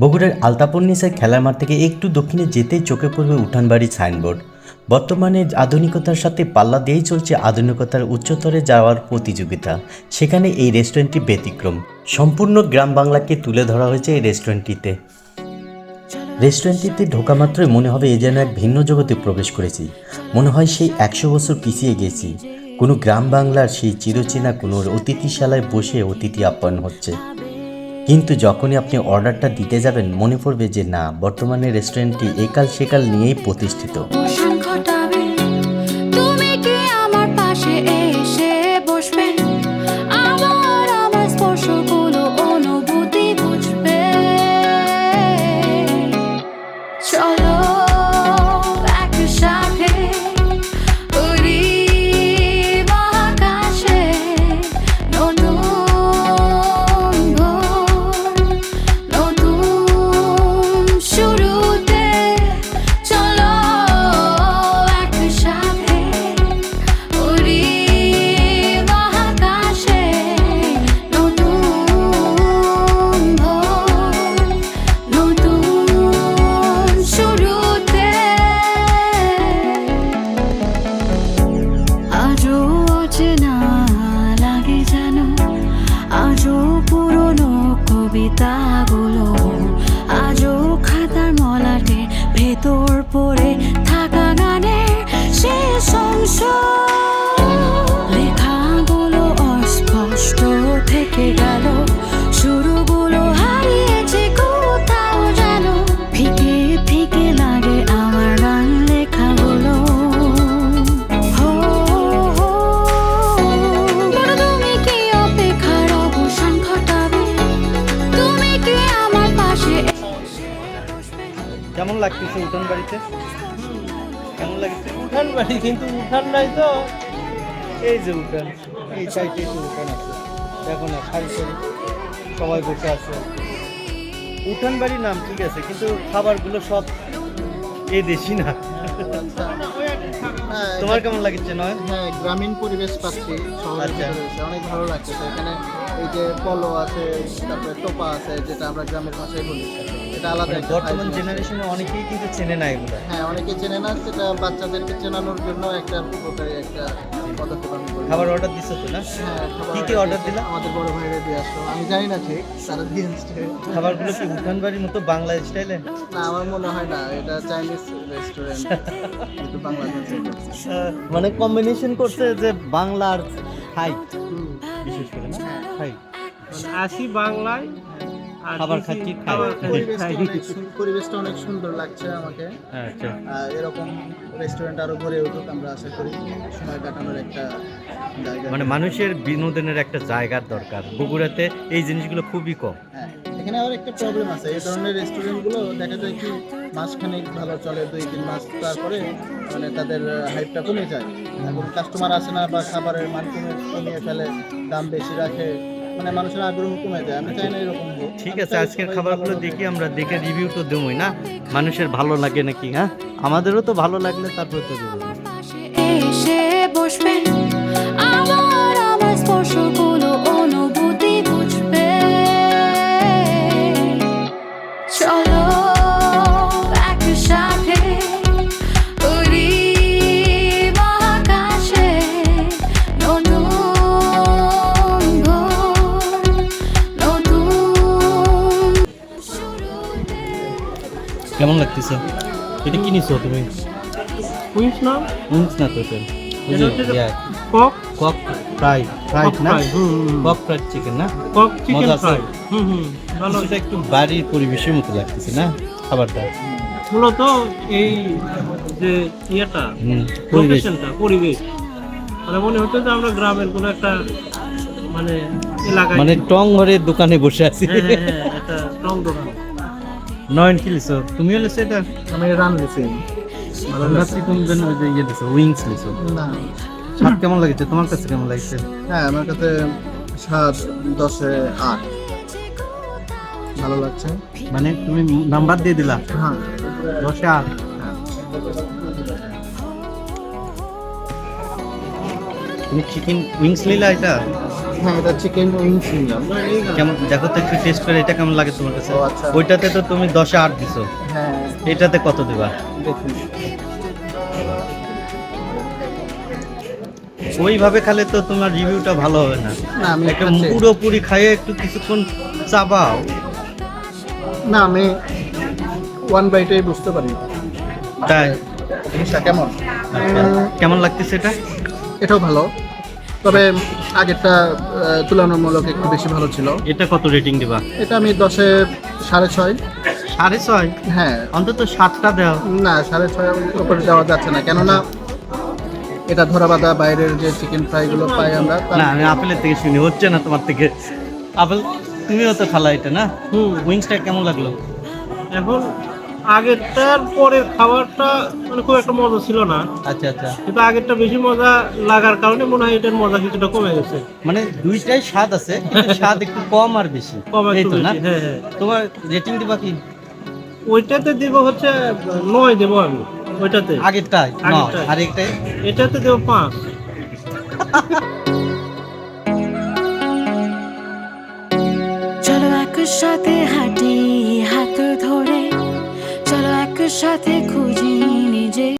বগুড়ার আলতাপন্নিসের খেলার মাঠ থেকে একটু দক্ষিণে যেতেই চোখে পড়বে উঠানবাড়ি সাইনবোর্ড। বর্তমানে আধুনিকতার সাথে পাল্লা দিয়েই চলছে আধুনিকতার উচ্চতরে যাওয়ার প্রতিযোগিতা। সেখানে এই রেস্টুরেন্টটি ব্যতিক্রম। সম্পূর্ণ গ্রাম বাংলাকে তুলে ধরা হয়েছে এই রেস্টুরেন্টটিতে। রেস্টুরেন্টটিতে ঢোকা মাত্রই মনে হবে এ যেন এক ভিন্ন জগতে প্রবেশ করেছি। মনে হয় সেই একশো বছর পিছিয়ে গেছি। কোনো গ্রাম বাংলার সেই চিরচেনা কোনো অতিথিশালায় বসে অতিথি আপ্যায়ন হচ্ছে। কিন্তু যখনই আপনি অর্ডারটা দিতে যাবেন, মনে পড়বে যে না, বর্তমানে রেস্টুরেন্টটি একাল সেকাল নিয়েই প্রতিষ্ঠিত। কেমন লাগতেছে উঠান বাড়িতে? কেমন লাগছে? উঠান বাড়ি কিন্তু উঠান নাই তো। এই যে উঠান। এই সাইডে তো উঠান আছে। দেখো না খালি করে সবাই বসে আছে। উঠান বাড়ির নাম ঠিক আছে কিন্তু খাবারগুলো সব এই দেশি না। তোমার কেমন লাগছে নয়? হ্যাঁ গ্রামীণ পরিবেশ পাচ্ছি শহরের আচ্ছা। ভিতরে অনেক ভালো লাগছে এখানে এই যে পলো আছে তারপরে টোপা আছে যেটা আমরা গ্রামের ভাষায় বলি। এটা আলাদা মানে বর্তমান জেনারেশনে অনেকেই কিন্তু চেনে না এগুলো। হ্যাঁ অনেকে চেনে না সেটা বাচ্চাদেরকে চেনানোর জন্য একটা উপকারী একটা পদক্ষেপ আমি খাবার অর্ডার দিছো তো না? হ্যাঁ কি কি order order দিলা? আমাদের বড় ভাইরা দিয়ে আসলো। আমি জানি না ঠিক দিয়ে আসছে। খাবারগুলো কি উঠান বাড়ির মতো বাংলা স্টাইলে না আমার মনে হয় না এটা চাইনিজ রেস্টুরেন্ট কিন্তু বাংলাদেশে মানে কম্বিনেশন করছে যে বাংলা আর থাই বিশেষ করে না? থাই মানে আসি বাংলায় খাবার খাচ্ছি, খাবার খাচ্ছি, পরিবেশটা অনেক সুন্দর লাগছে আমাকে। আচ্ছা। আর এরকম রেস্টুরেন্ট আরও গড়ে উঠুক আমরা আশা করি সময় কাটানোর একটা জায়গা। মানে মানুষের বিনোদনের একটা জায়গার দরকার। বগুড়াতে এই জিনিসগুলো খুবই কম। হ্যাঁ এখানে আবার একটা প্রবলেম আছে। এই ধরনের রেস্টুরেন্টগুলো দেখা যায় কি মাসখানেক ভালো চলে দুই তিন মাস তারপরে মানে তাদের হাইপটা কমে যায়। এখন কাস্টমার আসে না বা খাবারের মান কমে কমিয়ে ফেলে দাম বেশি রাখে। মানে মানুষের আগ্রহ কমে যায়। আমি চাই না এরকম ঠিক আছে আজকের খাবারগুলো দেখি আমরা দেখে রিভিউ তো দেবই না? মানুষের ভালো লাগে নাকি হ্যাঁ? আমাদেরও তো ভালো লাগলে তারপর তো দেবো এসে আমার আমার স্পর্শগুলো কেমন লাগতেছে? এটা কি নিছো তুমি? উইংস না? উইংস না তো কক? কক ফ্রাই ফ্রাই না। কক ফ্রাইড চিকেন না? Cock chicken fry. হুম হুম ভালো। সেটা একটু বাড়ির পরিবেশের মতো লাগতেছে না? খাবারটা? মূলত এই যে ইয়েটা পরিবেশ। লোকেশনটা পরিবেশ। মানে মনে হচ্ছে যে আমরা গ্রামের কোনো একটা মানে এলাকায় মানে টং ঘরের দোকানে বসে আছি। হ্যাঁ হ্যাঁ হ্যাঁ একটা টং দোকান। নয়ন কি লিছো? তুমিও হলে এটা? আমি রান দিছি রাত্রি চিকন জন্য ওই যে ইয়ে দিছো উইংস লিছো। না। স্বাদ কেমন লাগছে? তোমার কাছে কেমন লাগছে? হ্যাঁ আমার কাছে সাত দশে আট। ভালো লাগছে। মানে তুমি নাম্বার দিয়ে দিলা? হ্যাঁ। দশে আট। তুমি চিকেন উইংস নিলা এটা? হ্যাঁ এটা চিকেন উইংস নিলাম। কেমন? দেখো তো একটু টেস্ট করে এটা কেমন লাগে তোমার কাছে? আচ্ছা। ওইটাতে তো তুমি দশে আট দিছো। হ্যাঁ। এটাতে কত দেবা? দেখুন। ওইভাবে খেলে তো তোমার রিভিউটা ভালো হবে না। একটা পুরোপুরি খাইয়ে একটু কিছুক্ষণ চাবাও। না আমি ওয়ান বাইটেই বুঝতে পারি। তাই? জিনিসটা কেমন? আচ্ছা। কেমন লাগতেছে এটা? এটাও ভালো। তবে আগেরটা তুলনামূলক একটু বেশি ভালো ছিল। এটা কত রেটিং দিবা? এটা আমি দশে সাড়ে ছয়। সাড়ে ছয়? হ্যাঁ। অন্তত সাতটা দেওয়া। না সাড়ে ছয় উপরে যাওয়া যাচ্ছে না। কেননা এটা ধরা বাঁধা বাইরের যে চিকেন ফ্রাইগুলো পাই আমরা না আমি আপেলের থেকে শুনি। হচ্ছে না তোমার থেকে। আপেল তুমিও তো খালা এটা না? হুম। উইংসটা কেমন লাগল? এখন আগেরটার পরের খাবারটা মানে খুব একটা মজা ছিল না। আচ্ছা আচ্ছা। কিন্তু আগেরটা বেশি মজা লাগার কারণে মনে হয় এটার মজা কিছুটা কমে গেছে। মানে দুইটাই স্বাদ আছে কিন্তু স্বাদ একটু কম আর বেশি। কম এই একটু তো না? হ্যাঁ হ্যাঁ। তোমার রেটিং দিবা কি? ওইটাতে দেবো হচ্ছে নয় দেবো আমি ওইটাতে। আগেরটাই আর একটাই এটাতে দেবো পাঁচ। চলো একসাথে হাঁটি হাত ধরে একসাথে খুঁজি নিজে।